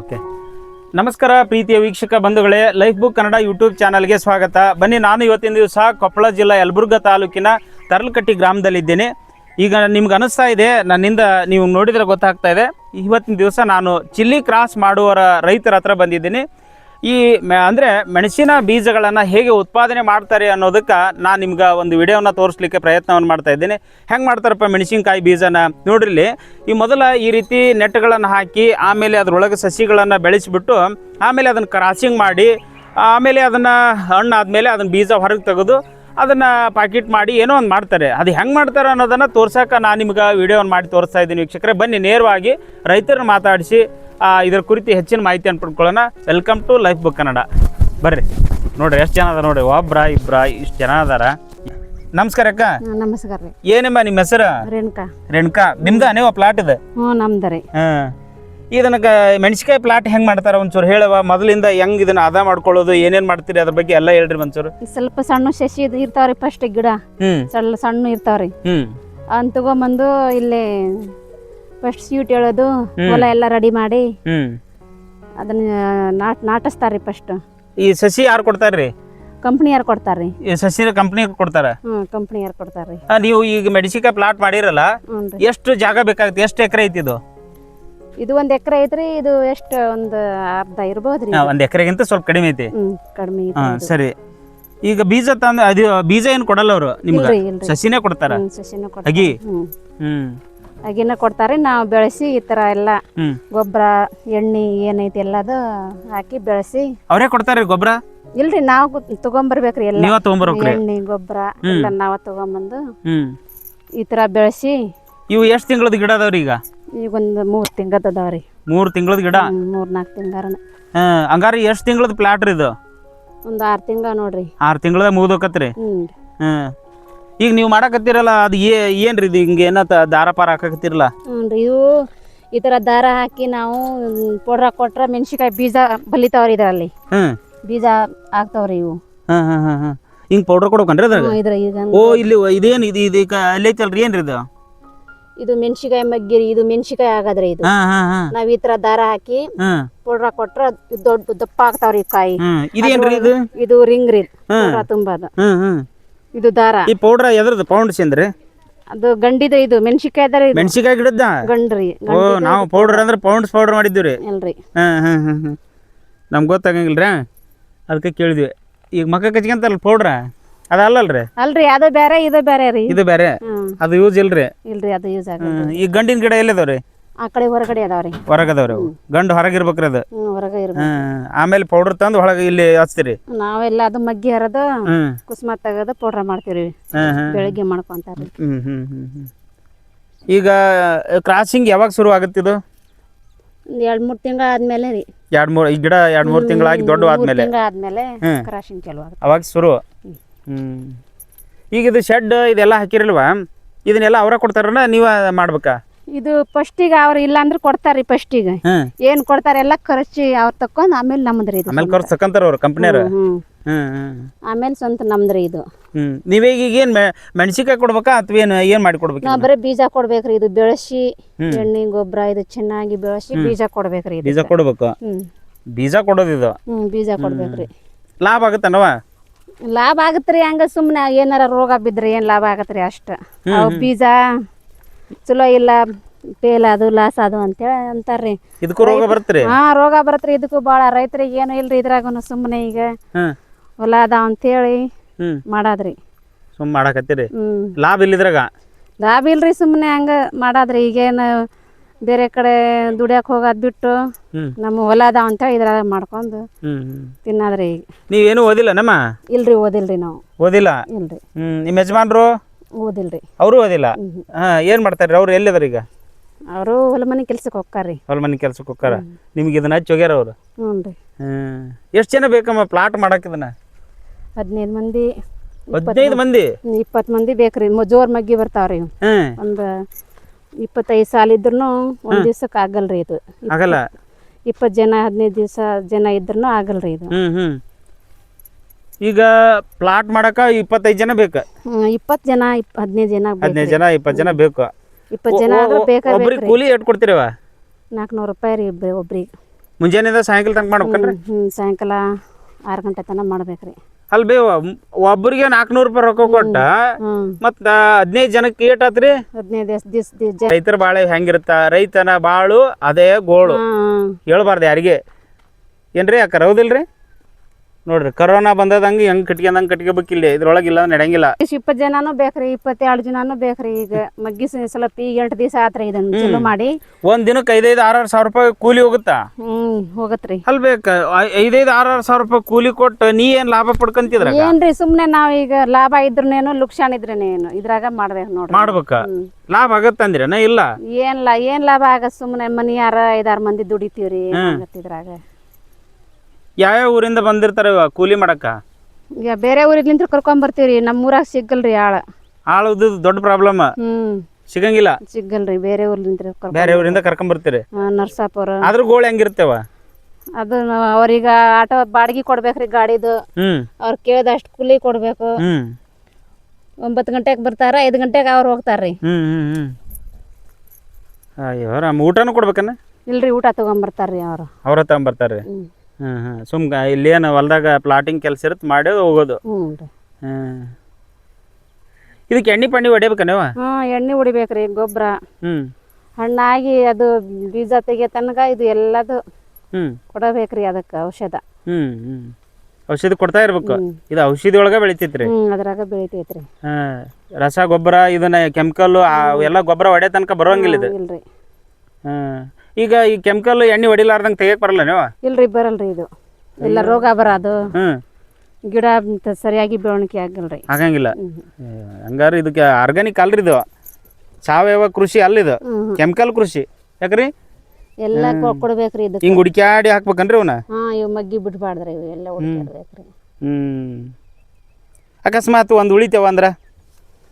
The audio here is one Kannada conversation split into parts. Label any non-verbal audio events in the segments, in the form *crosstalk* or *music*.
ಓಕೆ. ನಮಸ್ಕಾರ ಪ್ರೀತಿಯ ವೀಕ್ಷಕ ಬಂಧುಗಳೇ, ಲೈಫ್ ಬುಕ್ ಕನ್ನಡ ಯೂಟ್ಯೂಬ್ ಚಾನಲ್ಗೆ ಸ್ವಾಗತ. ಬನ್ನಿ, ನಾನು ಇವತ್ತಿನ ದಿವಸ ಕೊಪ್ಪಳ ಜಿಲ್ಲಾ ಯಲಬುರ್ಗಾ ತಾಲೂಕಿನ ತರಲಕಟ್ಟಿ ಗ್ರಾಮದಲ್ಲಿದ್ದೇನೆ. ಈಗ ನಿಮ್ಗೆ ಅನಿಸ್ತಾ ಇದೆ, ನನ್ನಿಂದ ನೀವು ನೋಡಿದರೆ ಗೊತ್ತಾಗ್ತಾ ಇದೆ. ಇವತ್ತಿನ ದಿವಸ ನಾನು ಚಿಲ್ಲಿ ಕ್ರಾಸ್ ಮಾಡುವವರ ರೈತರ ಹತ್ರ ಬಂದಿದ್ದೀನಿ. ಈ ಅಂದ್ರೆ ಮೆಣಸಿನ ಬೀಜಗಳನ್ನು ಹೇಗೆ ಉತ್ಪಾದನೆ ಮಾಡ್ತಾರೆ ಅನ್ನೋದಕ್ಕೆ ನಾನು ನಿಮ್ಗೆ ಒಂದು ವಿಡಿಯೋನ ತೋರಿಸ್ಲಿಕ್ಕೆ ಪ್ರಯತ್ನವನ್ನು ಮಾಡ್ತಾ ಇದ್ದೀನಿ. ಹೆಂಗೆ ಮಾಡ್ತಾರಪ್ಪ ಮೆಣಸಿನಕಾಯಿ ಬೀಜನ? ನೋಡ್ರಿಲ್ಲಿ, ಈ ಮೊದಲ ಈ ರೀತಿ ನೆಟ್ಗಳನ್ನು ಹಾಕಿ, ಆಮೇಲೆ ಅದರೊಳಗೆ ಸಸಿಗಳನ್ನು ಬೆಳೆಸಿಬಿಟ್ಟು, ಆಮೇಲೆ ಅದನ್ನು ಕ್ರಾಸಿಂಗ್ ಮಾಡಿ, ಆಮೇಲೆ ಅದನ್ನು ಹಣ್ಣು ಆದಮೇಲೆ ಅದನ್ನು ಬೀಜ ಹೊರಗೆ ತೆಗೆದು ಅದನ್ನು ಪ್ಯಾಕೆಟ್ ಮಾಡಿ ಏನೋ ಒಂದು ಮಾಡ್ತಾರೆ. ಅದು ಹೆಂಗೆ ಮಾಡ್ತಾರೆ ಅನ್ನೋದನ್ನು ತೋರ್ಸೋಕೆ ನಾನು ನಿಮ್ಗೆ ವಿಡಿಯೋವನ್ನು ಮಾಡಿ ತೋರಿಸ್ತಾ ಇದ್ದೀನಿ ವೀಕ್ಷಕರೇ. ಬನ್ನಿ ನೇರವಾಗಿ ರೈತರನ್ನ ಮಾತಾಡಿಸಿ ಇದ್ರ ಕುರಿತು ಹೆಚ್ಚಿನ ಮಾಹಿತಿ ಪಡ್ಕೊಳ್ಳೋಣ welcome to life book Kannada ಬರ್ರಿ. ನೋಡ್ರಿ ಎಷ್ಟು ಜನ ಅದಾರ ನೋಡ್ರಿ. ಒಬ್ರ ಇಬ್ರ ಇಷ್ಟು ಜನ ಅದಾರ. ನಮಸ್ಕಾರ ಅಕ್ಕ. ನಮಸ್ಕಾರ ಏನಮ್ಮ ನಿಮ್ಮ ಹೆಸರು? ರೇಣುಕಾ. ರೇಣುಕಾ. ನಿಮ್ದ? ನೀವು ಪ್ಲಾಟ್ ಇದೆ? ಹ್ಞೂ ನಮ್ದು ರೀ. ಹಾಂ. ಇದನ್ನ ಮೆಣಸಿಕಾಯಿ ಪ್ಲಾಟ್ ಹೆಂಗ್ ಮಾಡ್ತಾರ ಒಂಚೂರು ಹೇಳವ ಮೊದಲಿಂದ ಹೆಂಗ್ ಇದನ್ನ ಅದ ಮಾಡ್ಕೊಳ್ಳೋದು ಏನೇನ್ ಮಾಡ್ತೀರಿ ಅದ್ರ ಬಗ್ಗೆ ಎಲ್ಲ ಹೇಳ್ರಿ ಒಂಚೂರು ಸ್ವಲ್ಪ ಸಣ್ಣ ಶಶಿ ಇದು ಇರ್ತಾವ್ರಿ ಫಸ್ಟ್ ಗಿಡ. ಸಣ್ಣ ಸಣ್ಣ ಇರ್ತಾವ್ರಿ. ಅಂತ ತಗೊಂಬಂದು ಇಲ್ಲಿ ಫಸ್ಟ್ ಸ್ವೀಟ್ ಹೇಳೋದು ಹೊಲ ಎಲ್ಲ ರೆಡಿ ಮಾಡಿ ಅದನ್ನ ನಾಟ್ ನಾಟಿಸ್ತಾರ್ರಿ ಫಸ್ಟ್ ಈ ಸಸಿ ಯಾರು ಕೊಡ್ತಾರ್ರಿ? ಯಾರ್ ಕೊಡ್ತಾರ್ರಿ? ಈ ಸಸಿ ಕಂಪ್ನಿ ಕೊಡ್ತಾರ? ಹ್ಞೂ ಯಾರ್ ಕೊಡ್ತಾರ್ರಿ. ನೀವು ಈಗ ಮೆಣಸಿಕಾಯಿ ಪ್ಲಾಟ್ ಮಾಡಿರಲ್ಲ ಎಷ್ಟು ಜಾಗ ಬೇಕಾಗುತ್ತೆ ಎಷ್ಟು ಎಕರೆ ಐತಿ ಇದು? ಇದು ಒಂದ್ ಎಕರೆ ಐತ್ರಿ ಇದು ಎಷ್ಟು ಒಂದು ಅರ್ಧ ಇರ್ಬೋದ್ರಿ ಒಂದು ಒಂದ್ ಎಕರೆಗಿಂತ ಸ್ವಲ್ಪ ಕಡಿಮೆ ಐತಿ. ಕಡಿಮೆ ಹಾ ಸರಿ. ಈಗ ಬೀಜ ತಂದ ಅದು ಬೀಜ ಏನು ಕೊಡಲ್ಲ ಅವರು ನಿಮ್ಗೆ? ಇಲ್ರಿ ಇಲ್ರಿ. ಸಸಿನೇ ಕೊಡ್ತಾರ? ಸಸಿನ ಅಗಿ? ಕೊಡ್ತಾರೆ ಹ್ಮ್. ಅಗಿನ ಕೊಡ್ತಾರೆ ನಾವು ಬೆಳೆಸಿ ಈ ತರ ಎಲ್ಲ ಹ್ಮ್. ಗೊಬ್ಬರ ಎಣ್ಣೆ ಏನೈತಿ ಎಲ್ಲದು ಹಾಕಿ ಬೆಳೆಸಿ. ಅವರೇ ಕೊಡ್ತಾರ್ರಿ ಗೊಬ್ಬರ? ಇಲ್ರಿ ನಾವು ತಗೊಂಬರ್ಬೇಕ್ರಿ ಎಲ್ಲ. ನೀವ ತಗೊಂಬರ್ಬೇಕ್ರಿ ಎಣ್ಣೆ ಗೊಬ್ಬರ ಎಲ್ಲ ನಾವ ತಗೊಂಬಂದು ಹ್ಮ್. ಈ ತರ ಬೆಳೆಸಿ. ಇವು ಎಷ್ಟು ತಿಂಗಳದ ಗಿಡ ಅದಾವ್ರಿ ಈಗ? ಈಗ ಒಂದು ಮೂರು ತಿಂಗದ ರೀ. ಮೂರು ತಿಂಗಳದ ಗಿಡ? ಮೂರ್ ನಾಲ್ಕು ತಿಂಗಾರ ಹಾ ಹಂಗಾರೆ ಎಷ್ಟು ತಿಂಗಳದ ಪ್ಲಾಟ್ ರೀ ಇದು? ಒಂದು ಆರು ತಿಂಗಳ ನೋಡ್ರಿ. ಆರು ತಿಂಗಳದ ಮುಗ್ದೋಕತ್ರಿ ಹ್ಮ್ ಹ್ಮ್ ಈಗ ನೀವು ಮಾಡಕತ್ತೀರಲ್ಲ ಅದು ಏನ್ರಿ ಇದು ಹಿಂಗೆ ಏನತ್ತ ದಾರ ಪಾರ ಹಾಕಕತ್ತೀರಲ್ಲ? ಹ್ಞೂ ಇವು ಈ ತರ ದಾರ ಹಾಕಿ ನಾವು ಪೌಡ್ರ ಕೊಟ್ರೆ ಮೆಣಸಿಕಾಯಿ ಬೀಜ ಬಲಿತಾವ್ರಿ ಇದರಲ್ಲಿ. ಹ್ಮ್ ಬೀಜ ಆಗ್ತಾವ್ರಿ ಇವು. ಹಾಂ ಹಾಂ ಹಾಂ ಹಾಂ. ಹಿಂಗೆ ಪೌಡ್ರ್ ಕೊಡ್ಬೇಕನ್ರಿ ಅದ್ರಾಗ? ಈಗ ಓ ಇಲ್ಲಿ ಇದೇನು ಇದು ಇದು ಈಗ ಅಲ್ಲಿ ಐತಲ್ರಿ ಏನ್ರಿ ಇದು? ಇದು ಮೆಣಸಿಕಾಯಿ ಮಗ್ಗಿರಿ ಇದು ಮೆಣಸಿಕಾಯಿ ಆಗದ್ರಿ ಇದು. ನಾವ್ ಈ ತರ ದಾರ ಹಾಕಿ ಪೌಡ್ರ ಕೊಟ್ರ ದೊಡ್ಡ ದಪ್ಪ ಆಗ್ತಾವ್ರಿ ಕಾಯಿ. ಇದು ಇದು? ರಿಂಗ್ ರೀ. ತುಂಬಾದ. ಇದು ದಾರ. ಈ ಪೌಡ್ರ ಎದ್ರದ್ದು ಪೌಂಡ್ ಅಂದ್ರಿ ಅದು ಗಂಡಿದ ಇದು ಮೆಣಸಿಕಾಯಿ ಅದರ ಇದು. ಮೆಣಸಿಕಾಯಿ ಗಿಡದ ಗಂಡ್ರಿ ಓ ನಾವು ಪೌಡ್ರ್ ಅಂದ್ರೆ ಪೌಂಡ್ಸ್ ಪೌಡ್ರ್ ಮಾಡಿದ್ದೀವಿ ಅಲ್ರಿ ಹಾಂ ಹಾಂ ನಮ್ಗೆ ಗೊತ್ತಾಗಂಗಿಲ್ರ ಅದಕ್ಕೆ ಕೇಳಿದ್ವಿ. ಈಗ ಮಕ್ಕ ಕಚ್ಕೊಂತಲ್ಲ ಪೌಡ್ರ? ಅದಲ್ಲಲ್ರಿ ಅಲ್ರಿ ಅದು ಬೇರೆ ಇದು ಬೇರೆ ರೀ. ಇದು ಬೇರೆ? ಅದು ಯೂಸ್ ಇಲ್ರಿ? ಇಲ್ರಿ ಅದು ಯೂಸ್ ಆಗ ಈ ಗಂಡಿನ ಗಿಡ ಎಲ್ಲಿದಾವ್ರಿ? ಆ ಕಡೆ ಹೊರಗಡೆ ಅದಾವ್ರಿ. ಹೊರಗದವ್ರಿ ಅವು? ಗಂಡು ಹೊರಗಿರ್ಬೇಕ್ರಿ ಅದು? ಹ್ಮ್ ಹೊರಗೆ ಇರ್ಬೇಕು. ಆಮೇಲೆ ಪೌಡರ್ ತಂದು ಒಳಗೆ ಇಲ್ಲಿ ಹಚ್ತೀರಿ? ನಾವೆಲ್ಲ ಅದು ಮಗ್ಗಿ ಹರದು ಕುಸುಮ ತೆಗೆದು ಪೌಡ್ರ ಮಾಡ್ತೀವಿ ಬೆಳಿಗ್ಗೆ ಮಾಡ್ಕೊಂತಾರ್ರಿ. ಈಗ ಕ್ರಾಸಿಂಗ್ ಯಾವಾಗ ಶುರು ಆಗುತ್ತೆ ಇದು? ಎರಡ್ ಮೂರ್ ತಿಂಗಳ ಆದ್ಮೇಲೆ ರೀ. ಎರಡು ಮೂರು ಈ ಗಿಡ ಎರಡ್ ಮೂರ್ ತಿಂಗಳಾಗಿ ದೊಡ್ಡ ಆದ್ಮೇಲೆ? ಆದ್ಮೇಲೆ ಕ್ರಾಸಿಂಗ್ ಚಲೋ ಆಗುತ್ತೆ. ಅವಾಗ ಶುರು? ಹ್ಮ್. ಈಗ ಇದು ಶೆಡ್ ಇದೆಲ್ಲ ಹಾಕಿರಲ್ವಾ? ಇದನ್ನೆಲ್ಲ ಅವರ ಕೊಡ್ತಾರನ ನೀವ ಮಾಡ್ಬೇಕಾ? ಇದು ಫಸ್ಟಿಗೆ ಅವ್ರು ಇಲ್ಲ ಅಂದ್ರೆ ಕೊಡ್ತಾರ್ರಿ ಫಸ್ಟಿಗೆ ಹ್ಮ್ ಏನ್ ಕೊಡ್ತಾರೆ ಎಲ್ಲ ಖರ್ಚು ಅವ್ರ ತಕೊಂಡ್ ಆಮೇಲೆ ನಮ್ದ್ರಿ ಇದು. ಆಮೇಲೆ ಖರ್ಚು ತಕ್ಕಂತಾರ ಅವ್ರ ಕಂಪ್ನಿಯವ್ರು? ಹ್ಮ್ ಹ್ಮ್. ಹ್ಮ್ ಆಮೇಲೆ ಸ್ವಂತ ನಮ್ದ್ರಿ ಇದು. ಹ್ಮ್. ನೀವೀಗ ಈಗ ಏನು ಮೆಣಸಿಕಾಯಿ ಕೊಡ್ಬೇಕಾ ಅಥವಾ ಏನು ಏನ್ ಮಾಡಿ ಕೊಡ್ಬೇಕು ನಾವ್ ಬರೀ ಬೀಜ ಕೊಡ್ಬೇಕ್ರಿ ಇದು ಬೆಳಸಿ ಎಣ್ಣೆ ಗೊಬ್ಬರ ಇದು ಚೆನ್ನಾಗಿ ಬೆಳಸಿ ಬೀಜ ಕೊಡ್ಬೇಕ್ರಿ ಇದು ಬೀಜ ಕೊಡ್ಬೇಕು? ಹ್ಮ್. ಬೀಜ ಕೊಡೋದು ಇದು? ಹ್ಮ್ ಬೀಜ ಕೊಡ್ಬೇಕ್ರಿ. ಲಾಭ ಆಗುತ್ತನವ ಲಾಭ ಆಗತ್ರಿ ಹಂಗ ಸುಮ್ಮನೆ ಏನಾರ ರೋಗ ಬಿದ್ರಿ ಏನ್ ಲಾಭ ಆಗತ್ರಿ ಅಷ್ಟ. ಅವು ಬೀಜ ಚಲೋ ಇಲ್ಲ ಫೇಲ್ ಅದು ಲಾಸ್ ಅದು ಅಂತೇಳಿ ಅಂತಾರ್ರಿ. ಇದಕ್ಕೂ ರೋಗ ಬರುತ್ತೆ ಹಾ ರೋಗ ಬರತ್ರಿ. ಇದಕ್ಕೂ ಭಾಳ ರೈತರಿಗೆ ಏನು ಇಲ್ರಿ ಇದ್ರಾಗನು ಸುಮ್ಮನೆ ಈಗ. ಹೊಲ ಅದಾವ ಅಂತೇಳಿ ಮಾಡಾದ್ರಿ. ಸುಮ್ಮ ಮಾಡಾಕತ್ತೀರಿ? ಲಾಭ ಇಲ್ಲಿದ್ರಾಗ ಲಾಭ ಇಲ್ರಿ ಸುಮ್ಮನೆ ಹಂಗ ಮಾಡಾದ್ರಿ. ಈಗೇನು ಬೇರೆ ಕಡೆ ದುಡಿಯಕ್ಕೆ ಹೋಗೋದ್ ಬಿಟ್ಟು ನಮ್ಮ ಹೊಲ ಅದಾವ ಅಂತ ಇದ್ರಾಗ ಮಾಡ್ಕೊಂಡು ತಿನ್ನಾದ್ರಿ ಈಗ. ನೀವೇನು ಓದಿಲ್ಲ ನಮ್ಮ? ಇಲ್ರಿ ಓದಿಲ್ರಿ ನಾವು. ಓದಿಲ್ಲ? ಇಲ್ರಿ. ಹ್ಮ್ ನಿಮ್ಮ ಯಜಮಾನ್ರು? ಓದಿಲ್ರಿ. ಅವರು ಓದಿಲ್ಲ? ಹಾ ಏನ್ ಮಾಡ್ತಾರ್ರಿ? ಅವ್ರು ಎಲ್ಲಿದಾರ ಈಗ? ಅವರು ಹೊಲ ಮನೆ ಕೆಲ್ಸಕ್ಕೆ ಹೋಗ್ತಾರ್ರಿ ಹೊಲ ಮನೆ ಕೆಲ್ಸಕ್ಕೆ ಹೋಗ್ತಾರ ನಿಮ್ಗೆ ಇದನ್ನ ಹಚ್ಚಿ ಹೋಗ್ಯಾರ ಅವ್ರು? ಹ್ಞೂ ರೀ. ಹ್ಮ್. ಎಷ್ಟು ಜನ ಬೇಕಮ್ಮ ಪ್ಲಾಟ್ ಮಾಡಕ್ ಇದನ್ನ? ಹದಿನೈದು ಮಂದಿ ಹದಿನೈದು ಮಂದಿ? ಇಪ್ಪತ್ತು ಮಂದಿ ಬೇಕ್ರಿ. ಜೋರ್ ಮಗ್ಗಿ ಬರ್ತಾವ್ರಿ ಒಂದು ಇಪ್ಪತ್ತೈದು ಸಾಲ ಇದ್ರೂ ಒಂದು ದಿವ್ಸಕ್ಕೆ ಆಗಲ್ರಿ ಇದು. ಆಗಲ್ಲ? ಇಪ್ಪತ್ತು ಜನ ಹದಿನೈದು ದಿವಸ ಜನ ಇದ್ರೂ ಆಗಲ್ರಿ ಇದು. ಹ್ಮ್ ಹ್ಮ್. ಈಗ ಪ್ಲಾಟ್ ಮಾಡಕ ಇಪ್ಪತ್ತೈದು ಜನ ಬೇಕು. ಇಪ್ಪತ್ತು ಜನ ಹದಿನೈದು ಜನ ಹದಿನೈದು ಜನ ಇಪ್ಪತ್ತು ಜನ ಬೇಕು. ಇಪ್ಪತ್ತು ಜನ ಆದ್ರೂ ಬೇಕಾ ಒಬ್ರಿಗೆ ಕೂಲಿ ಎಟ್ ಕೊಡ್ತೀರವ? ನಾಲ್ಕುನೂರು ರೂಪಾಯಿ ರೀ ಇಬ್ಬರಿ ಒಬ್ರಿಗೆ. ಮುಂಜಾನೆಯಿಂದ ಸಾಯಂಕಾಲ ತನಕ ಮಾಡ್ಬೇಕನ್ರಿ? ಹ್ಞೂ ಸಾಯಂಕಾಲ ಆರು ಗಂಟೆ ತನಕ ಮಾಡ್ಬೇಕ್ರಿ. ಅಲ್ಲಿ ಬೇ ಒಬ್ಬರಿಗೆ ನಾಲ್ಕನೂರು ರೂಪಾಯಿ ರೊಕ್ಕ ಕೊಟ್ಟ ಮತ್ತ ಹದಿನೈದು ಜನಕ್ಕೆ ಏಟ್ ಆತ್ರಿ ಹದಿನೈದು ರೈತರ ಬಾಳೆ ಹೆಂಗಿರುತ್ತ? ರೈತನ ಬಾಳು ಅದೇ ಗೋಳು. ಹೇಳ್ಬಾರ್ದು ಯಾರಿಗೆ. ಏನ್ರಿ ಅಕ್ಕ ಹೌದಿಲ್ರಿ ನೋಡ್ರಿ ಕರೋನಾ ಬಂದದಂಗೆ ಹೆಂಗೆ ಕಟ್ಕೊಂಡಂಗೆ ಕಟ್ಕೋಬೇಕಿಲ್ಲ ಇದ್ರೊಳಗೆ ಇಲ್ಲ ನಡೆಯಂಗಿಲ್ಲ. ಇಷ್ಟ್ ಇಪ್ಪತ್ ಜನಾನು ಬೇಕ್ರಿ ಇಪ್ಪತ್ತೆರಡು ಜನಾನೂ ಬೇಕ್ರಿ ಈಗ. ಮಗ್ಗಿ ಸ- ಸ್ವಲ್ಪ ಈಗ ಎಂಟು ದಿವಸ ಆತ್ರಿ ಇದನ್ನ ಚಲೋ ಮಾಡಿ. ಒಂದ್ ದಿನಕ್ಕೆ ಐದೈದು ಆರಾರು ಸಾವಿರ ರೂಪಾಯಿ ಕೂಲಿ ಹೋಗುತ್ತಾ? ಹ್ಮ್ ಹೋಗತ್ರಿ. ಅಲ್ ಬೇಕ ಐದೈದು ಆರಾರು ಸಾವಿರ ರೂಪಾಯಿ ಕೂಲಿ ಕೊಟ್ಟು ನೀ ಏನ್ ಲಾಭ ಪಡ್ಕೊಂತಿದ್ರ ಏನ್ರಿ ಸುಮ್ನೆ ನಾವ್ ಈಗ ಲಾಭ ಇದ್ರನೇನು ಲುಕ್ಸಾನ್ ಇದ್ರನೇನು ಇದ್ರಾಗ ಮಾಡ್ಬೇಕು ನೋಡ್ರಿ. ಮಾಡ್ಬೇಕ? ಲಾಭ ಆಗತ್ತಂದ್ರೇನ ಇಲ್ಲ? ಏನ್ ಲಾ ಏನ್ ಲಾಭ ಆಗ ಸುಮ್ನೆ ಮನಿಯಾರ ಐದಾರು ಮಂದಿ ದುಡಿತೀವ್ರಿ ಇದ್ರಾಗ? ಯಾವ್ಯಾವ ಊರಿಂದ ಬಂದಿರ್ತಾರೆ ಕೂಲಿ ಮಾಡಕ್ಕ? ಈಗ ಬೇರೆ ಊರಿಂದ ಕರ್ಕೊಂಡ್ ಬರ್ತೀವ್ರಿ ನಮ್ಮ ಊರಾಗ ಸಿಗಲ್ರಿ ಆಳ. ಆಳುದು ದೊಡ್ಡ ಪ್ರಾಬ್ಲಮ್ ಹ್ಮ್. ಸಿಗಂಗಿಲ್ಲ? ಸಿಗಲ್ರಿ ಬೇರೆ ಊರಿಂದ ಬೇರೆ ಊರಿಂದ ಕರ್ಕೊಂಡ್ ಬರ್ತೀರಿ? ನರ್ಸಾಪುರ. ಆದ್ರೂ ಗೋಳು ಹೆಂಗಿರ್ತೇವ? ಅದು ಅವ್ರೀಗ ಆಟೋ ಬಾಡಿಗೆ ಕೊಡ್ಬೇಕ್ರಿ ಗಾಡಿದು. ಅವ್ರ ಅವ್ರು ಕೇಳಿದಷ್ಟು ಕೂಲಿ ಕೊಡ್ಬೇಕು. ಒಂಬತ್ತು ಗಂಟೆಗೆ ಬರ್ತಾರ ಐದು ಗಂಟೆಗೆ ಅವ್ರು ಹೋಗ್ತಾರ್ರಿ. ಅಯ್ಯೋ ಊಟನೂ ಕೊಡ್ಬೇಕನ್ನ ಇಲ್ರಿ ಊಟ ತಗೊಂಬರ್ತಾರ್ರಿ ಅವ್ರು. ಅವ್ರ ತಗೊಂಬರ್ತಾರ್ರಿ? ಹ್ಮ್ ಹ್ಮ್ ಸುಮ್ಗ ಇಲ್ಲೇನು ಹೊಲ್ದಾಗ ಪ್ಲಾಟಿಂಗ್ ಕೆಲಸ ಇರುತ್ತೆ ಮಾಡಿ ಹೋಗೋದು. ಹ್ಞೂ ರೀ. ಹ್ಮ್ ಇದಕ್ಕೆ ಎಣ್ಣೆ ಪಣ್ಣಿ ಹೊಡಿಬೇಕನೇವ ಹ್ಞೂ ಎಣ್ಣೆ ಹೊಡಿಬೇಕ್ರಿ ಗೊಬ್ಬರ ಹ್ಮ್. ಹಣ್ಣಾಗಿ ಅದು ಬೀಜ ತೆಗಿಯೋ ತನಕ ಇದು ಎಲ್ಲದು ಹ್ಮ್. ಕೊಡಬೇಕ್ರಿ ಅದಕ್ಕೆ ಔಷಧ. ಹ್ಮ್ ಔಷಧಿ ಕೊಡ್ತಾ ಇರ್ಬೇಕು. ಇದು ಔಷಧಿ ಒಳಗ ಬೆಳಿತೈತ್ರಿ ಹ್ಞೂ ಅದ್ರಾಗ ಬೆಳಿತೈತ್ರಿ ಹಾ. ರಸ ಗೊಬ್ಬರ ಇದನ್ನ ಕೆಮಿಕಲ್ ಎಲ್ಲ ಗೊಬ್ಬರ ಹೊಡೆ ತನಕ ಬರೋಂಗಿಲ್ಲ ಇದು. ಇಲ್ರಿ. ಈಗ ಈ ಕೆಮಿಕಲ್ ಎಣ್ಣೆ ಹೊಡಿಲಾರ್ದಂಗೆ ತೆಗಿಯಕ್ ಬರಲ್ಲ ನೀವು? ಇಲ್ರಿ ಬರಲ್ರಿ ಇದು. ಎಲ್ಲ ರೋಗ ಬರೋದು ಹ್ಮ್. ಗಿಡ ಸರಿಯಾಗಿ ಬೆಳವಣಿಗೆ ಆಗಲ್ರಿ. ಆಗಂಗಿಲ್ಲ ಹಂಗಾರ ಇದಕ್ಕೆ ಆರ್ಗಾನಿಕ್ ಅಲ್ರಿ ಇದು. ಸಾವಯವ ಕೃಷಿ ಅಲ್ಲ ಇದು. ಕೆಮಿಕಲ್ ಕೃಷಿ. ಯಾಕ್ರಿ? ಎಲ್ಲ ಕೊ- ಕೊಡ್ಬೇಕ್ರಿ ಇದು ಹಿಂಗ್ ಹುಡುಕ್ಯಾಡಿ ಹಾಕ್ಬೇಕನ್ರಿ ಅವನ? ಹಾ ಇವ್ ಮಗ್ಗಿ ಬಿಡ್ಬಾರ್ದ್ರಿ ಇವು ಎಲ್ಲ ಹುಡುಕಿಡ್ಬೇಕ್ರಿ ಹ್ಮ್. ಅಕಸ್ಮಾತ್ ಒಂದು ಉಳಿತೇವ ಅಂದ್ರ?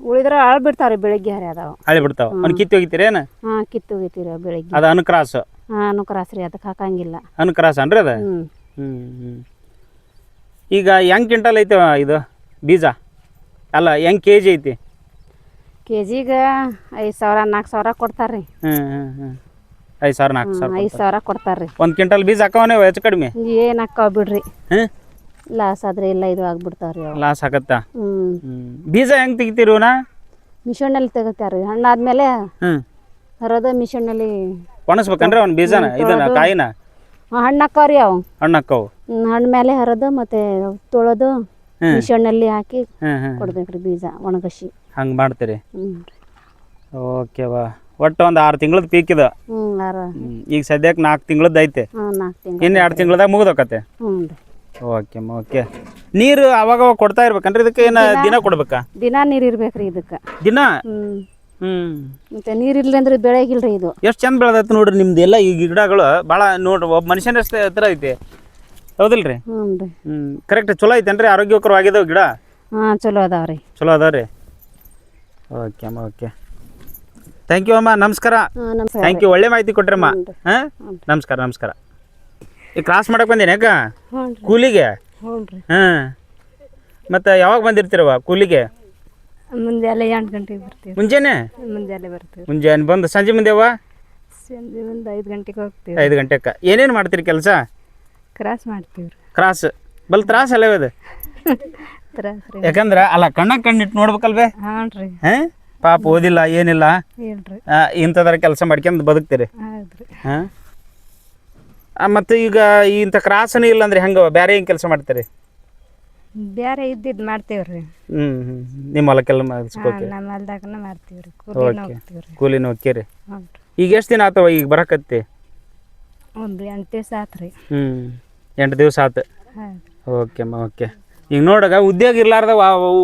ಉಳಿದ್ರ ಆಳ್ ಬಿಡ್ತಾವ್ರಿ ಬೆಳಿಗ್ಗೆ ಹರಿ ಅದಾವ. ಹಳಿ ಬಿಡ್ತಾವ. ಅವ್ನ ಕಿತ್ತು ಹೋಗಿತೀರೇನ ಹಾ ಕಿತ್ತು ಹೋಗಿತ್ತೀರಿ ಅವ್ ಬೆಳಿಗ್ಗೆ. ಅದ ಅನುಕ್ರಾಸ್. ಹಾ ಅನುಕ್ರಾಸ್ರಿ ಅದಕ್ಕೆ ಹಾಕಂಗಿಲ್ಲ. ಅನುಕ್ರಾಸ್ ಅನ್ರಿ ಅದ? ಹ್ಮ್. ಹ್ಮ್ ಹ್ಮ್. ಈಗ ಹೆಂಗ್ ಕ್ವಿಂಟಲ್ ಐತೆ ಇದು ಬೀಜ? ಅಲ್ಲ ಹೆಂಗ್ ಕೆ ಜಿ ಐತಿ? ಕೆ ಜಿಗೆ ಐದು ಸಾವಿರ ನಾಲ್ಕು ಸಾವಿರ ಕೊಡ್ತಾರ್ರಿ. ಹ್ಞೂ ಹ್ಞೂ ಹ್ಞೂ ಐದು ಸಾವಿರ ನಾಲ್ಕು ಸಾವಿರ ಐದು ಸಾವಿರ ಕೊಡ್ತಾರ್ರಿ. ಒಂದು ಕ್ವಿಂಟಲ್ ಬೀಜ ಹಾಕವನೇ ಹೆಚ್ಚು ಕಡಿಮೆ? ಏನು ಹಾಕಾವ್ ಬಿಡ್ರಿ. ಹ್ಮ್? ಲಾಸ್ ಆದ್ರೆ ಎಲ್ಲ ಇದು ಆಗ್ಬಿಡ್ತಾವ್ರಿ ಅವು ಲಾಸ್ ಆಗತ್ತ? ಹ್ಮ್. ಬೀಜ ಹೆಂಗ್ ತೆಗಿತೀರುನಾ ಮಿಷನಲ್ಲಿ ತೆಗಿತಾರ್ರಿ. ಹಣ್ಣಾದ್ಮೇಲೆ ಹ್ಮ್. ಹರೋದ ಮಿಷನ್ನಲ್ಲಿ ಒಣಸ್ಬೇಕನ್ರಿ ಅವ್ನ ಬೀಜನ ಇದನ್ನ ಕಾಯಿನ? ಹಣ್ಣು ಹಾಕವ್ರಿ ಅವು. ಹಣ್ಣು ಹಾಕವ್ ಹಣ್ಣು ಮೇಲೆ ಹರೋದು ಮತ್ತೆ ತೊಳೆದು ಮಿಷನ್ನಲ್ಲಿ ಹಾಕಿ ಹ್ಮ್ ಹ್ಮ್ ಕೊಡ್ಬೇಕ್ರಿ ಬೀಜ ಒಣಗಸಿ. ಹಂಗ ಮಾಡ್ತೀರಿ? ಓಕೆ ವಾ. ಒಟ್ಟು ಒಂದು ಆರು ತಿಂಗಳದ ಪೀಕ್ ಇದು. ಹ್ಮ್ ಆರ. ಹ್ಮ್. ಈಗ ಸದ್ಯಕ್ಕೆ ನಾಲ್ಕು ತಿಂಗಳದ್ದು ಐತೆ. ಹಾಂ ನಾಲ್ಕು ತಿಂಗಳು ಇನ್ನು ಎರಡು ತಿಂಗಳದಾಗ ಮುಗಿದೋಕತ್ತೆ. ಹ್ಞೂ ರೀ. Okay okay. ನೀರು ಅವಾಗ ಅವಾಗ ಕೊಡ್ತಾ ಇರ್ಬೇಕನ್ರಿ? ಇದಕ್ಕೆ ಏನು ದಿನ ಕೊಡ್ಬೇಕಾ? ದಿನ ನೀರು ಇರ್ಬೇಕ್ರಿ ಇದಕ್ಕೆ. ದಿನ? ಹ್ಞೂ ಹ್ಮ್. ಮತ್ತೆ ನೀರ್ ಇಲ್ಲ ಅಂದ್ರೆ ಬೆಳೆಗಿಲ್ರಿ ಇದು. ಎಷ್ಟು ಚಂದ ಬೆಳೆದೈತಿ ನೋಡ್ರಿ ನಿಮ್ದು ಎಲ್ಲ ಈ ಗಿಡಗಳು. ಭಾಳ ನೋಡ್ರಿ ಒಬ್ಬ ಮನುಷ್ಯನ ಥರ ಐತಿ. ಹೌದಿಲ್ರಿ? ಹ್ಞೂ ರೀ ಹ್ಮ್. ಕರೆಕ್ಟ್ ಚಲೋ ಐತೇನ್ರಿ? ಆರೋಗ್ಯಕರವಾಗಿದಾವ ಗಿಡ? ಹಾಂ ಚಲೋ ಅದಾವ್ರಿ. ಚಲೋ ಅದಾವ್ರಿ? ಓಕೆ ಅಮ್ಮ ಓಕೆ. ಥ್ಯಾಂಕ್ ಯು ಅಮ್ಮ. ನಮಸ್ಕಾರ. ಹಾಂ ನಮಸ್ಕಾರ ಥ್ಯಾಂಕ್ ಯು ಒಳ್ಳೆ ಮಾಹಿತಿ ಕೊಟ್ರಮ್ಮ. ಹಾಂ? ನಮಸ್ಕಾರ ನಮಸ್ಕಾರ. ಈ ಕ್ರಾಸ್ ಮಾಡಕ್ ಬಂದೇನೆ ಯಾಕ? ಹ್ಞೂ ಕೂಲಿಗೆ? ಹ್ಞೂ ಹಾಂ. ಮತ್ತು ಯಾವಾಗ ಬಂದಿರ್ತೀರವ ಕೂಲಿಗೆ? ಮುಂಜಾನೆ ಎಂಟು ಗಂಟೆಗೆ ಬರ್ತೀವಿ. ಮುಂಜಾನೆ? ಮುಂಜಾನೆ ಬರ್ತೀವಿ. ಮುಂಜಾನೆ ಬಂದು ಸಂಜೆ ಮುಂದೆವ ಸಂಜೆ ಒಂದು ಐದು ಗಂಟೆಗೆ ಹೋಗ್ತೀವಿ. ಐದು ಗಂಟೆಕ್ಕ ಏನೇನು ಮಾಡ್ತೀರಿ ಕೆಲಸ? ಕ್ರಾಸ್ ಮಾಡ್ತೀವಿ ರೀ ಕ್ರಾಸ್ ಬಲ್ ತ್ರಾಸ ಅಲ್ಲ ಇದು *laughs* ತ್ರಾಸ್ ರೀ. ಯಾಕಂದ್ರೆ ಅಲ್ಲ ಕಣ್ಣಾಗ ಕಣ್ಣಿಟ್ಟು ನೋಡ್ಬೇಕಲ್ವೇ? ಹಾಂ ರೀ ಹಾಂ? ಪಾಪ ಓದಿಲ್ಲ ಏನಿಲ್ಲ. ಹೇಳ್ರಿ. ಇಂಥದರ ಕೆಲಸ ಮಾಡ್ಕೊಂಡು ಬದುಕ್ತೀರಿ. ಹೌದು ರೀ ಹಾಂ? ಮತ್ತು ಈಗ ಇಂಥ ಕ್ರಾಸನೇ ಇಲ್ಲ ಅಂದ್ರೆ ಹೆಂಗೆ ಬೇರೆ ಏನು ಕೆಲಸ ಮಾಡ್ತೀರಿ? ಬೇರೆ ಇದ್ದಿದ್ದು ಮಾಡ್ತೀವಿ ರೀ ಹ್ಞೂ ಹ್ಞೂ ನಿಮ್ಮ ಹೊಲಕ್ಕೆಲ್ಲ ಮಾಡಿಸ್ಕೋಕೆ ನಮ್ಮ ಹೊಲ್ದಾಗನ ಮಾಡ್ತೀವಿ ರೀ ಕೂಲಿನ ಓಕೆ. ಹೋಗ್ತೀವಿ ರೀ ಕೂಲಿನ ಹೋಗ್ತೀರಿ ಈಗ ಎಷ್ಟು ದಿನ ಆತವ ಈಗ ಬರಕತ್ತಿ? ಒಂದು ಎಂಟು ದಿವಸ ಆತು ರೀ ಹ್ಞೂ ಎಂಟು ದಿವಸ ಆತು. ಓಕೆ ಅಮ್ಮ ಓಕೆ. ಈಗ ನೋಡಗ ಉದ್ಯೋಗ ಇರ್ಲಾರ್ದ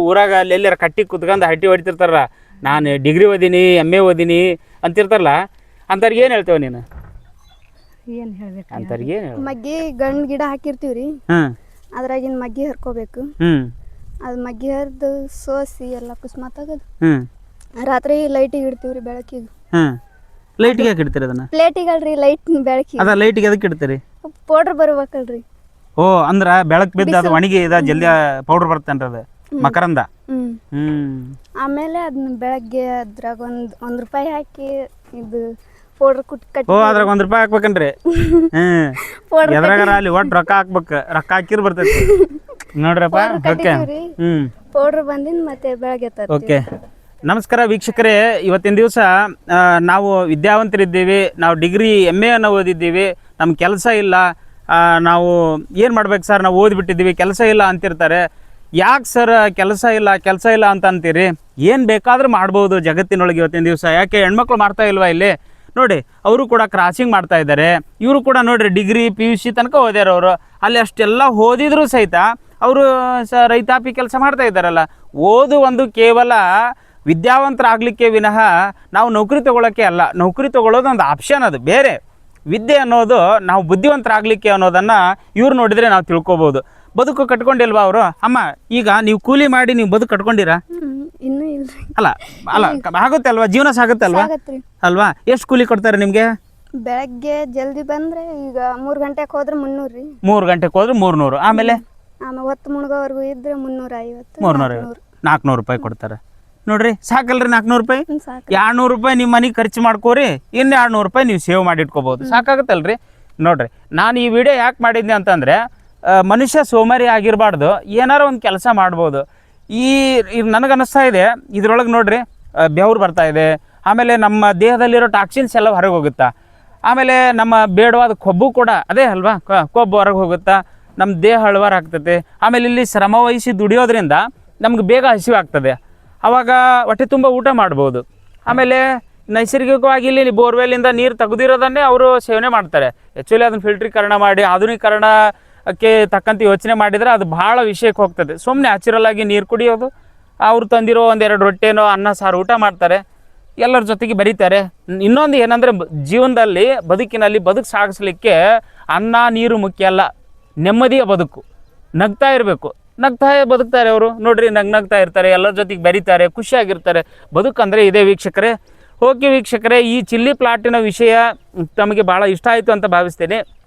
ಊರಾಗ ಅಲ್ಲಿ ಎಲ್ಲಾರ ಕಟ್ಟಿ ಕುತ್ಕೊಂಡು ಹಟ್ಟಿ ಹೊಡಿತಿರ್ತಾರ ನಾನು ಡಿಗ್ರಿ ಓದಿನಿ ಎಂ ಎ ಓದಿನಿ ಅಂತಿರ್ತಾರಲ್ಲ. ಅಂಥವ್ರಿಗೆ ಏನು ಹೇಳ್ತೇವೆ ನೀನು? ಏನು ಹೇಳ್ಬೇಕು ಅಂಥವ್ರಿಗೆ ಏನು ಹೇಳ ಮಗ್ಗಿ ಗಂಡ್ ಗಿಡ ಹಾಕಿರ್ತೀವಿ ರೀ ಹ್ಞೂ ಅದ್ರಾಗಿನ ಮಗ್ಗಿ ಹರ್ಕೋಬೇಕು. ಹ್ಞೂ ಅದು ಮಗ್ಗಿ ಹರಿದು ಸೋಸಿ ಎಲ್ಲ ಕುಸ್ಮಾತ್ ಆಗೋದು. ಹ್ಞೂ ರಾತ್ರಿ ಲೈಟಿಗೆ ಇಡ್ತೀವಿ ರೀ ಬೆಳಕಿಗೆ. ಹ್ಞೂ ಲೈಟಿಗೆ ಯಾಕೆ ಇಡ್ತೀರಿ ಅದನ್ನ? ಪ್ಲೇಟಿಗೆ ಅಲ್ರಿ ಲೈಟ್ ಬೆಳಕಿಗೆ. ಅದ ಲೈಟಿಗೆ ಅದಕ್ಕೆ ಇಡ್ತೀರಿ? ಪೌಡ್ರ್ ಬರ್ಬೇಕಲ್ರಿ. ಓ ಅಂದ್ರ ಬೆಳಕು ಬಿದ್ದ ಅದು ಒಣಗಿ ಇದ ಜಲ್ದಿ ಪೌಡ್ರ್ ಬರ್ತೇನ್ರಿ ಅದು ಮಕರಂದ? ಹ್ಮ್. ಹ್ಮ್. ಆಮೇಲೆ ಅದನ್ನ ಬೆಳಗ್ಗೆ ಅದ್ರಾಗ ಒಂದು ಒಂದು ರೂಪಾಯಿ ಹಾಕಿ ಇದು ಪೌಡ್ರ್ ಕುಟ್ ಕಟ್ಟಿ ಓ ಅದ್ರಾಗ ಒಂದ್ ರೂಪಾಯಿ ಹಾಕ್ಬೇಕನ್ರಿ. *laughs* ಹ್ಮ್. ಪೌಡರ್ ಎದ್ರಾಗಾರ ಅಲ್ಲಿ ಒಟ್ಟು ರೊಕ್ಕ ಹಾಕ್ಬೇಕು. ರೊಕ್ಕ ಹಾಕಿರ್ ಬರ್ತೈತಿ. ನೋಡ್ರಪ್ಪ ಓಕೆ. ಹ್ಮ್. ಪೌಡರ್ ಬಂದಿನ ಮತ್ತೆ ಬೆಳಗ್ಗೆ ಓಕೆ. ನಮಸ್ಕಾರ ವೀಕ್ಷಕರೇ. ಇವತ್ತಿನ ದಿವಸ ನಾವು ವಿದ್ಯಾವಂತರಿದ್ದೀವಿ. ನಾವು ಡಿಗ್ರಿ ಎಂ ಎನ್ನು ಓದಿದ್ದೀವಿ. ನಮ್ಮ ಕೆಲಸ ಇಲ್ಲ. ನಾವು ಏನು ಮಾಡ್ಬೇಕು ಸರ್? ನಾವು ಓದಿಬಿಟ್ಟಿದ್ದೀವಿ. ಕೆಲಸ ಇಲ್ಲ ಅಂತಿರ್ತಾರೆ. ಯಾಕೆ ಸರ್ ಕೆಲಸ ಇಲ್ಲ? ಕೆಲಸ ಇಲ್ಲ ಅಂತ ಅಂತೀರಿ? ಏನು ಬೇಕಾದರೂ ಮಾಡ್ಬೋದು ಜಗತ್ತಿನೊಳಗೆ ಇವತ್ತಿನ ದಿವಸ. ಯಾಕೆ ಹೆಣ್ಮಕ್ಳು ಮಾಡ್ತಾ ಇಲ್ವಾ ಇಲ್ಲಿ? ನೋಡಿ ಅವರು ಕೂಡ ಕ್ರಾಸಿಂಗ್ ಮಾಡ್ತಾ ಇದ್ದಾರೆ. ಇವರು ಕೂಡ ನೋಡಿರಿ ಡಿಗ್ರಿ ಪಿ ಯು ಸಿ ತನಕ ಓದ್ಯಾರ ಅವರು. ಅಲ್ಲಿ ಅಷ್ಟೆಲ್ಲ ಓದಿದ್ರು ಸಹಿತ ಅವರು ಸ ರೈತಾಪಿ ಕೆಲಸ ಮಾಡ್ತಾ ಇದ್ದಾರಲ್ಲ. ಓದು ಒಂದು ಕೇವಲ ವಿದ್ಯಾವಂತರಾಗಲಿಕ್ಕೆ ವಿನಃ ನಾವು ನೌಕರಿ ತೊಗೊಳಕ್ಕೆ ಅಲ್ಲ. ನೌಕರಿ ತಗೊಳ್ಳೋದು ಒಂದು ಆಪ್ಷನ್ ಅದು ಬೇರೆ. ವಿದ್ಯೆ ಅನ್ನೋದು ನಾವು ಬುದ್ಧಿವಂತರಾಗಲಿಕ್ಕೆ ಅನ್ನೋದನ್ನು ಇವ್ರು ನೋಡಿದರೆ ನಾವು ತಿಳ್ಕೊಬೋದು. ಬದುಕು ಕಟ್ಕೊಂಡಿಲ್ವಾ ಅವರು? ಅಮ್ಮ ಈಗ ನೀವು ಕೂಲಿ ಮಾಡಿ ನೀವು ಬದುಕು ಕಟ್ಕೊಂಡಿರಾ? ಅಲ್ಲ ಅಲ್ಲ ಆಗುತ್ತೆ ಅಲ್ವಾ ಜೀವನ ಸಾಗುತ್ತಲ್ವಾ? ಆಗತ್ರಿ ಅಲ್ವಾ? ಎಷ್ಟು ಕೂಲಿ ಕೊಡ್ತಾರೆ ನಿಮಗೆ? ಬೆಳಗ್ಗೆ ಜಲ್ದಿ ಬಂದ್ರೆ ಈಗ ಮೂರು ಗಂಟೆಗೆ ಹೋದ್ರೆ ಮುನ್ನೂರು ರೀ. ಮೂರು ಗಂಟೆಗೆ ಹೋದ್ರೆ ಮೂರ್ನೂರು ಆಮೇಲೆ? ಆಮೇಲೆ ಹೊತ್ತು ಮುಳುಗೋವರೆಗೂ ಇದ್ರೆ ಮುನ್ನೂರ ಐವತ್ತು ಮೂರ್ನೂರ ನಾಲ್ಕುನೂರು. ರೂಪಾಯಿ ಕೊಡ್ತಾರೆ. ನೋಡ್ರಿ ಸಾಕಲ್ರಿ ನಾಲ್ಕುನೂರು ರೂಪಾಯಿ? ಎರಡ್ನೂರು ರೂಪಾಯಿ ನಿಮ್ಮ ಮನೆಗೆ ಖರ್ಚು ಮಾಡ್ಕೋರಿ ಇನ್ನು ಎರಡ್ನೂರು ರೂಪಾಯಿ ನೀವು ಸೇವ್ ಮಾಡಿ ಇಟ್ಕೋಬೋದು ಸಾಕಾಗುತ್ತಲ್ರಿ? ನೋಡ್ರಿ ನಾನು ಈ ವಿಡಿಯೋ ಯಾಕೆ ಮಾಡಿದ್ದೆ ಅಂತಂದರೆ ಮನುಷ್ಯ ಸೋಮಾರಿ ಆಗಿರಬಾರ್ದು ಏನಾರ ಒಂದು ಕೆಲಸ ಮಾಡ್ಬೋದು. ಈ ನನಗೆ ಅನಿಸ್ತಾ ಇದೆ ಇದ್ರೊಳಗೆ ನೋಡ್ರಿ ಬೆವ್ರು ಬರ್ತಾ ಇದೆ ಆಮೇಲೆ ನಮ್ಮ ದೇಹದಲ್ಲಿರೋ ಟಾಕ್ಸಿನ್ಸ್ ಎಲ್ಲ ಹೊರಗೆ ಹೋಗುತ್ತಾ? ಆಮೇಲೆ ನಮ್ಮ ಬೇಡವಾದ ಕೊಬ್ಬು ಕೂಡ ಅದೇ ಅಲ್ವಾ? ಕೊಬ್ಬು ಹೊರಗೆ ಹೋಗುತ್ತಾ? ನಮ್ಮ ದೇಹ ಹಳವಾರ ಆಗ್ತದೆ ಆಮೇಲೆ ಇಲ್ಲಿ ಶ್ರಮ ವಹಿಸಿ ದುಡಿಯೋದ್ರಿಂದ ನಮ್ಗೆ ಬೇಗ ಹಸಿವು ಆಗ್ತದೆ. ಆವಾಗ ಹೊಟ್ಟೆ ತುಂಬ ಊಟ ಮಾಡ್ಬೋದು. ಆಮೇಲೆ ನೈಸರ್ಗಿಕವಾಗಿ ಇಲ್ಲಿ ಬೋರ್ವೆಲ್ಲಿಂದ ನೀರು ತೆಗೆದಿರೋದನ್ನೇ ಅವರು ಸೇವನೆ ಮಾಡ್ತಾರೆ. ಆ್ಯಕ್ಚುಲಿ ಅದನ್ನು ಫಿಲ್ಟ್ರೀಕರಣ ಮಾಡಿ, ಆಧುನೀಕರಣಕ್ಕೆ ತಕ್ಕಂತೆ ಯೋಚನೆ ಮಾಡಿದರೆ ಅದು ಭಾಳ ವಿಷಯಕ್ಕೆ ಹೋಗ್ತದೆ. ಸುಮ್ಮನೆ ನ್ಯಾಚುರಲ್ ಆಗಿ ನೀರು ಕುಡಿಯೋದು, ಅವ್ರು ತಂದಿರೋ ಒಂದೆರಡು ರೊಟ್ಟೆನೋ ಅನ್ನ ಸಾರು ಊಟ ಮಾಡ್ತಾರೆ. ಎಲ್ಲರ ಜೊತೆಗೆ ಬರೀತಾರೆ. ಇನ್ನೊಂದು ಏನಂದರೆ ಜೀವನದಲ್ಲಿ ಬದುಕಿನಲ್ಲಿ ಬದುಕು ಸಾಗಿಸ್ಲಿಕ್ಕೆ ಅನ್ನ, ನೀರು ಮುಖ್ಯ ಅಲ್ಲ. ನೆಮ್ಮದಿಯ ಬದುಕು. ನಗ್ತಾ ಇರಬೇಕು. ನಗ್ತಾ ಬದುಕ್ತಾರೆ ಅವರು. ನೋಡ್ರಿ, ನಗ್ ನಗ್ತಾ ಇರ್ತಾರೆ. ಎಲ್ಲರ ಜೊತೆಗೆ ಬರೀತಾರೆ, ಖುಷಿಯಾಗಿರ್ತಾರೆ. ಬದುಕಂದರೆ ಇದೇ ವೀಕ್ಷಕರೇ. ಓಕೆ ವೀಕ್ಷಕರೇ, ಈ ಚಿಲ್ಲಿ ಪ್ಲಾಟಿನ ವಿಷಯ ತಮಗೆ ಭಾಳ ಇಷ್ಟ ಆಯಿತು ಅಂತ ಭಾವಿಸ್ತೇನೆ.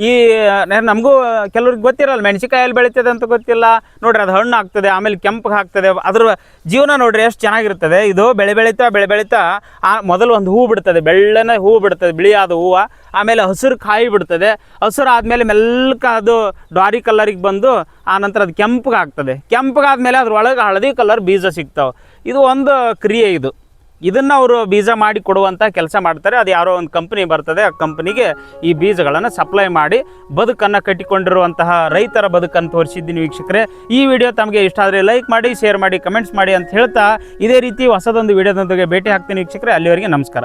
ಈ ನಮಗೂ ಕೆಲವ್ರಿಗೆ ಗೊತ್ತಿರಲ್ಲ ಮೆಣಸಿಕಾಯಿ ಬೆಳೀತದೆ ಅಂತ ಗೊತ್ತಿಲ್ಲ. ನೋಡ್ರಿ, ಅದು ಹಣ್ಣು ಆಗ್ತದೆ, ಆಮೇಲೆ ಕೆಂಪಗೆ ಆಗ್ತದೆ. ಅದ್ರ ಜೀವನ ನೋಡ್ರಿ ಎಷ್ಟು ಚೆನ್ನಾಗಿರ್ತದೆ. ಇದು ಬೆಳೆ ಬೆಳೀತಾ ಬೆಳೆ ಬೆಳೀತಾ, ಆ, ಮೊದಲು ಒಂದು ಹೂ ಬಿಡ್ತದೆ. ಬೆಳ್ಳನೆ ಹೂ ಬಿಡ್ತದೆ, ಬಿಳಿಯಾದ ಹೂವು. ಆಮೇಲೆ ಹಸಿರು ಕಾಯಿ ಬಿಡ್ತದೆ. ಹಸಿರು ಆದಮೇಲೆ ಮೆಲ್ಲಕ ಅದು ಡಾರಿ ಕಲರಿಗೆ ಬಂದು, ಆ ನಂತರ ಅದು ಕೆಂಪಗೆ ಆಗ್ತದೆ. ಕೆಂಪಗಾದ್ಮೇಲೆ ಅದ್ರೊಳಗೆ ಹಳದಿ ಕಲರ್ ಬೀಜ ಸಿಗ್ತಾವೆ. ಇದು ಒಂದು ಕ್ರಿಯೆ ಇದು. ಇದನ್ನು ಅವರು ಬೀಜ ಮಾಡಿ ಕೊಡುವಂಥ ಕೆಲಸ ಮಾಡ್ತಾರೆ. ಅದು ಯಾರೋ ಒಂದು ಕಂಪ್ನಿ ಬರ್ತದೆ, ಆ ಕಂಪ್ನಿಗೆ ಈ ಬೀಜಗಳನ್ನು ಸಪ್ಲೈ ಮಾಡಿ ಬದುಕನ್ನು ಕಟ್ಟಿಕೊಂಡಿರುವಂತಹ ರೈತರ ಬದುಕನ್ನು ತೋರಿಸಿದ್ದೀನಿ ವೀಕ್ಷಕರೇ. ಈ ವಿಡಿಯೋ ತಮಗೆ ಇಷ್ಟ ಆದರೆ ಲೈಕ್ ಮಾಡಿ ಶೇರ್ ಮಾಡಿ ಕಮೆಂಟ್ಸ್ ಮಾಡಿ ಅಂತ ಹೇಳ್ತಾ ಇದೇ ರೀತಿ ಹೊಸದೊಂದು ವಿಡಿಯೋದೊಂದಿಗೆ ಭೇಟಿ ಹಾಕ್ತೀನಿ ವೀಕ್ಷಕರೇ. ಅಲ್ಲಿವರೆಗೆ ನಮಸ್ಕಾರ.